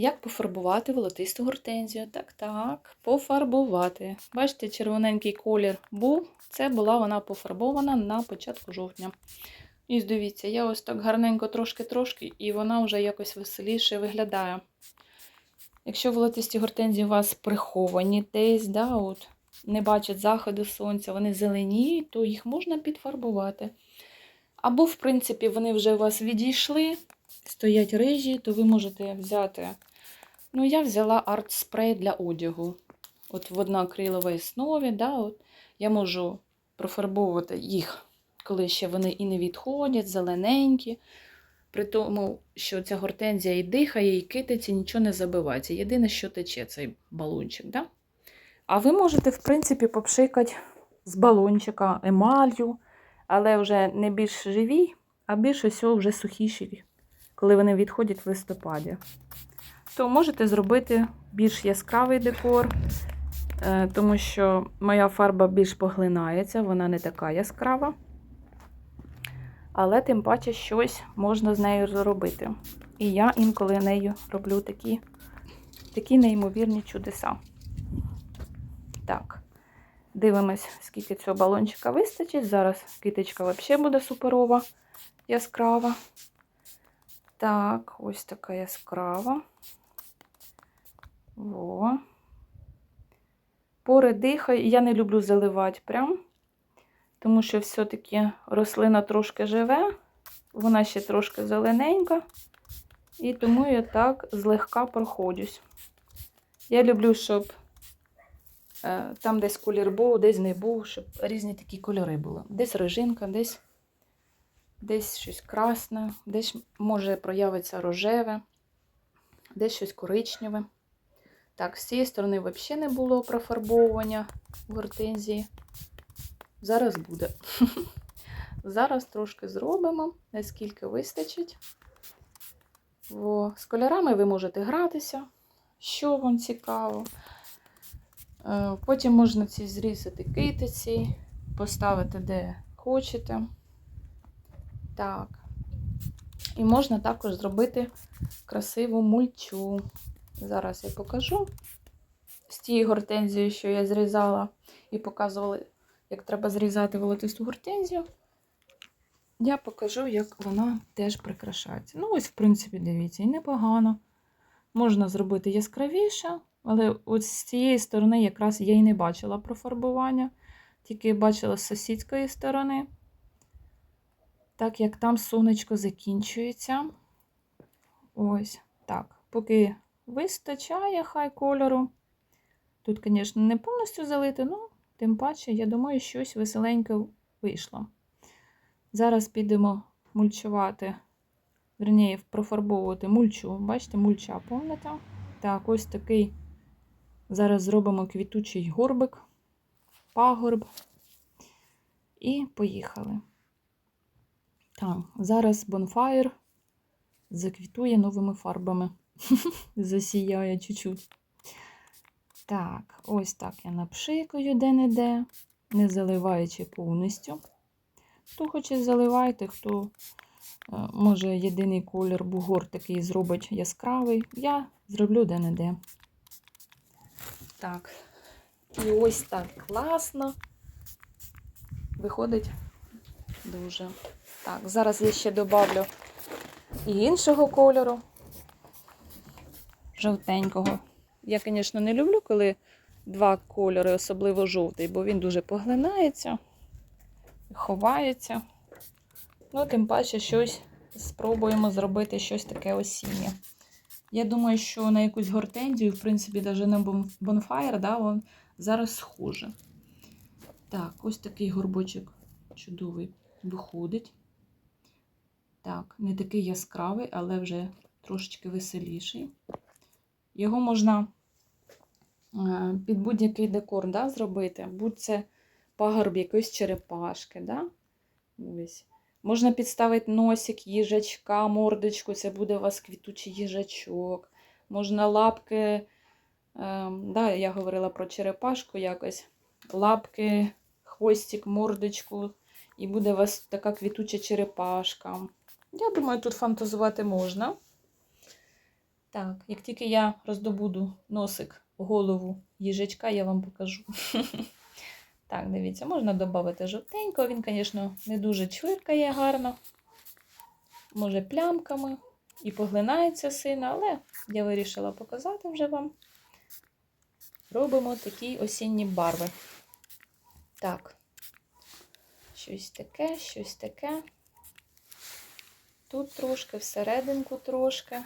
Як пофарбувати волотисту гортензію? Так, так, пофарбувати. Бачите, червоненький колір був. Це була вона пофарбована на початку жовтня. І дивіться, я ось так гарненько трошки-трошки, і вона вже якось веселіше виглядає. Якщо волотисті гортензії у вас приховані десь, да, от, не бачать заходу сонця, вони зеленіють, то їх можна підфарбувати. Або, в принципі, вони вже у вас відійшли, стоять рижі, то ви можете взяти. Ну, я взяла арт-спрей для одягу. От в одноакриловій основі, да, от, я можу профарбовувати їх, коли ще вони і не відходять, зелененькі. При тому, що ця гортензія і дихає, і кититься, нічого не забивається. Єдине, що тече цей балончик. Да? А ви можете, в принципі, попшикати з балончика емалью, але вже не більш живі, а більш усього вже сухіші, коли вони відходять в листопаді. То можете зробити більш яскравий декор, е, тому що моя фарба більш поглинається, вона не така яскрава. Але тим паче щось можна з нею зробити. І я інколи нею роблю такі, такі неймовірні чудеса. Так, дивимось, скільки цього балончика вистачить. Зараз китичка взагалі буде суперова, яскрава. Так, ось така яскрава. Во. Пори дихає. Я не люблю заливати прям, тому що все-таки рослина трошки живе, вона ще трошки зелененька, і тому я так злегка проходжусь. Я люблю, щоб е, там десь колір був, десь не був, щоб різні такі кольори були. Десь режинка, десь, десь щось красне, десь може проявитися рожеве, десь щось коричневе. Так, з цієї сторони взагалі не було профарбовування гортензії. Зараз буде. Зараз трошки зробимо, наскільки вистачить. О, з кольорами ви можете гратися, що вам цікаво. Е, Потім можна ці зрізати китиці, поставити де хочете. Так. І можна також зробити красиву мульчу. Зараз я покажу. З тією гортензією, що я зрізала і показувала, як треба зрізати волотисту гортензію. Я покажу, як вона теж прикрашається. Ну, ось, в принципі, дивіться, і непогано. Можна зробити яскравіше, але от з цієї сторони якраз я і не бачила профарбування, тільки бачила з сусідської сторони. Так як там сонечко закінчується. Ось так. Поки вистачає хай кольору. Тут, звісно, не повністю залити, але тим паче, я думаю, щось веселеньке вийшло. Зараз підемо мульчувати, верніше, профарбовувати мульчу. Бачите, мульча повнita. Так, ось такий. Зараз зробимо квітучий горбик, пагорб. І поїхали. Так, зараз бонфаєр заквітує новими фарбами. Засіяє чуть-чуть. Так, ось так я напшикаю де-не-де, не заливаючи повністю. Хто хоче заливайте, хто е, може єдиний колір бугор такий зробить яскравий, я зроблю де-не-де. Так, і ось так класно. Виходить дуже. Так, зараз я ще добавлю іншого кольору жовтенького. Я, звісно, не люблю, коли два кольори, особливо жовтий, бо він дуже поглинається, ховається. Ну, тим паче, щось спробуємо зробити щось таке осіннє. Я думаю, що на якусь гортензію, в принципі, навіть на бонфаєр, да, він зараз схоже. Так, ось такий горбочок чудовий виходить. Так, не такий яскравий, але вже трошечки веселіший. Його можна е, під будь-який декор да, зробити, будь це пагорб якоїсь черепашки. Да? Ось. Можна підставити носик, їжачка, мордочку, це буде у вас квітучий їжачок. Можна лапки, е, да, я говорила про черепашку якось, лапки, хвостик, мордочку, і буде у вас така квітуча черепашка. Я думаю, тут фантазувати можна. Так, як тільки я роздобуду носик, голову їжачка, я вам покажу. Так, дивіться, можна додати жовтенького. Він, звісно, не дуже чвиркає гарно. Може, плямками і поглинається сильно, але я вирішила показати вже вам. Робимо такі осінні барви. Так, щось таке, щось таке. Тут трошки, всерединку трошки.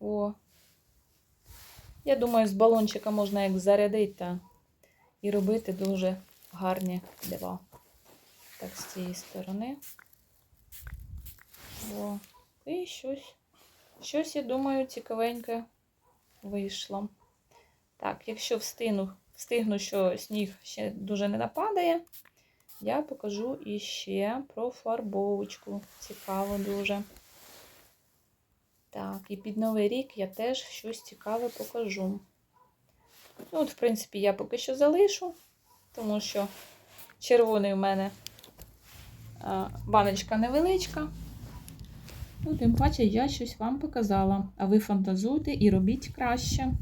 О. Я думаю, з балончика можна як зарядити та і робити дуже гарні дива. Так, з цієї сторони. О. І щось. Щось, я думаю, цікавеньке вийшло. Так, якщо встигну, встигну, що сніг ще дуже не нападає, я покажу іще про фарбовочку. Цікаво дуже. Так, і під Новий рік я теж щось цікаве покажу. Ну, от, в принципі, я поки що залишу, тому що червоний у мене баночка невеличка. Ну, тим паче я щось вам показала. А ви фантазуйте і робіть краще.